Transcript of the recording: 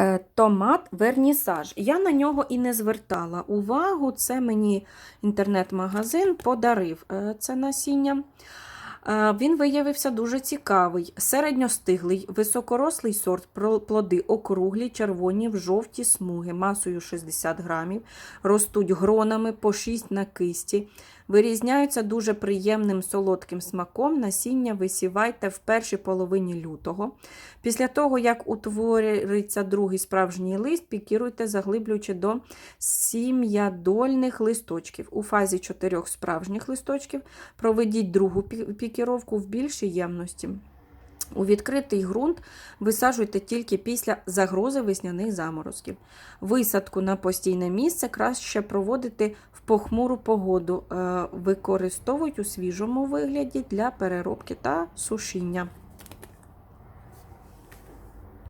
Е, Томат вернісаж. Я на нього і не звертала увагу. Це мені інтернет-магазин подарив е, це насіння. Е, Він виявився дуже цікавий, середньостиглий, високорослий сорт, плоди округлі, червоні, в жовті смуги, масою 60 грамів, ростуть гронами по 6 на кисті, вирізняються дуже приємним солодким смаком. Насіння висівайте в першій половині лютого. Після того, як утвориться другий справжній лист, пікіруйте, заглиблюючи до сім'ядольних листочків. У фазі чотирьох справжніх листочків проведіть другу пі- пікіровку в більшій ємності. У відкритий ґрунт висаджуйте тільки після загрози весняних заморозків. Висадку на постійне місце краще проводити в похмуру погоду. Е, Використовують у свіжому вигляді для переробки та сушіння.